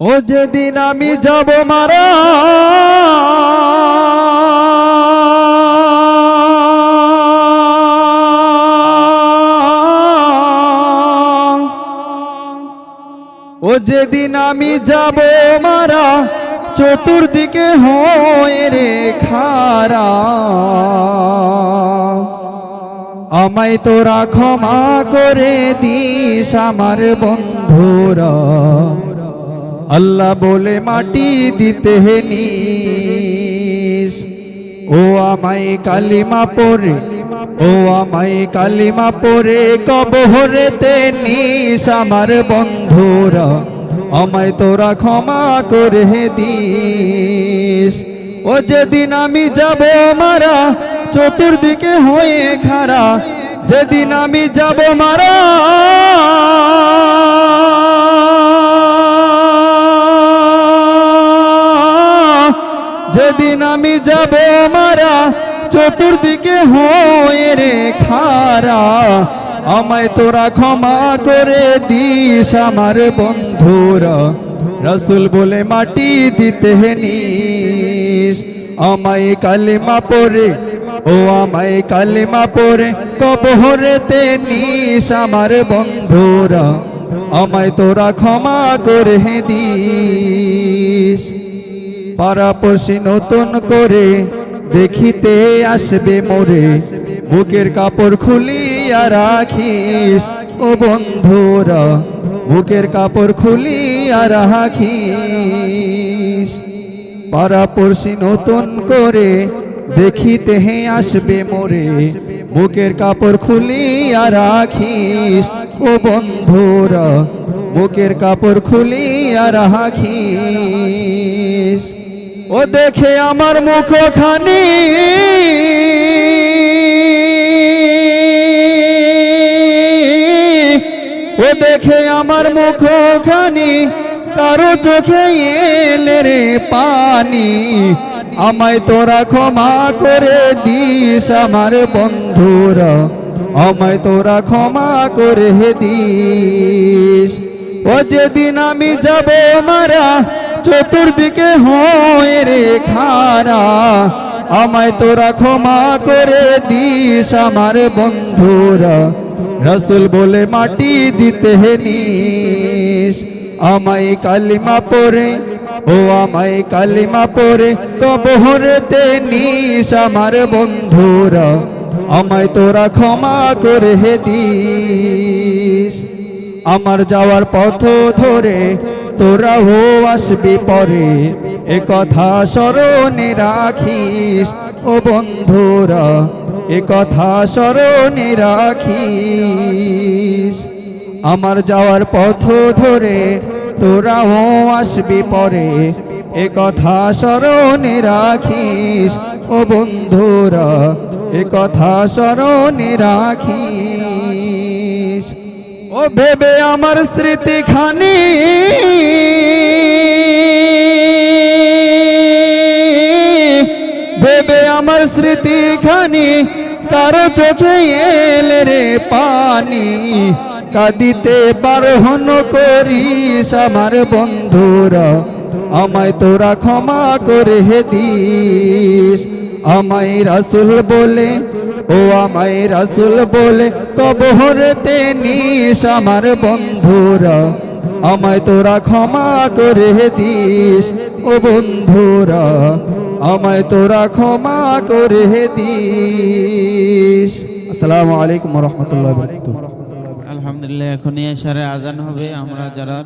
ও যেদিন আমি যাব মারা, ও যেদিন আমি যাব মারা, চতুর্দিকে হয়ে রে খারা। আমায় তোরা ক্ষমা করে দিস আমার বন্ধুরা। আল্লাহ বলে, মাটি দিতে নিস ও আমায় কালিমা পরে ও আমায় কালিমা পরে কবহরেতে নিস আমার বন্ধুরা। আমায় তোরা ক্ষমা করে দিস। ও যেদিন আমি যাব মারা, চতুর্দিকে হয়ে খারা, যেদিন আমি যাব মারা যেদিন আমি যাব মারা, চতুর্দিকে হয়ে রে খারা। আমায় তোরা ক্ষমা করে দিস আমার বন্ধুরা। রসুল বলে, মাটি দিতে নিস। আমায় কালিমা পরে ও আমায় কালিমা পরে কবহরেতে নিস আমার বন্ধুরা। আমায় তোরা ক্ষমা করে দিস। পারাপড়শি নতুন করে দেখিতে আসবে মোরে। বুকের কাপড় খুলিয়া রাখিস, ও বন্ধুরা, বুকের কাপড় খুলিয়া রাখিস। পারাপড়শি নতুন করে দেখিতে আসবে মোরে। বুকের কাপড় খুলিয়া রাখিস, ও বন্ধুরা, বুকের কাপড় খুলিয়া রাখিস। ও দেখে আমার মুখখানি। ও দেখে আমার মুখখানি, কারও চোখে এলে রে পানি। আমায় তোরা ক্ষমা করে দিস আমার বন্ধুরা। আমায় তোরা ক্ষমা করে দিস। ও যেদিন আমি যাব মারা চতুর্দিকে হয়ে রে খারা। আমায় তোরা ক্ষমা করে দিস আমার বন্ধুরা। রসুল বলে, মাটি দিতে নিস। আমায় কালিমা পরে ও আমায় কালিমা পরে কবহরেতে নিস আমার বন্ধুরা। আমায় তোরা ক্ষমা করে দিস। আমার যাওয়ার পথ ধরে তোরা ও আসবি পরে, এ কথা স্মরণে রাখিস। ও বন্ধুরা, এ কথা স্মরণে রাখিস। আমার যাওয়ার পথ ধরে তোরা ও আসবি পরে, এ কথা স্মরণে রাখিস। ও বন্ধুরা, এ কথা স্মরণে রাখিস। ও ভেবে আমার স্মৃতি খানি। ভেবে আমার স্মৃতি খানি, কারও চোখে এলে রে পানি। কাঁদিতে বারহন করিস আমার বন্ধুরা, আমায় তোরা ক্ষমা করে দিস। আমায় রাসুল বলে ও আমায় রাসুল বলে কবহরতে নিস আমার বন্ধুরা, আমায় তোরা ক্ষমা করে দিস, ও বন্ধুরা, আমায় তোরা ক্ষমা করে দিস। আসসালামু আলাইকুম রহমতুল্লাহ আলহামদুলিল্লাহ, এখনই এশারে আজান হবে, আমরা যারা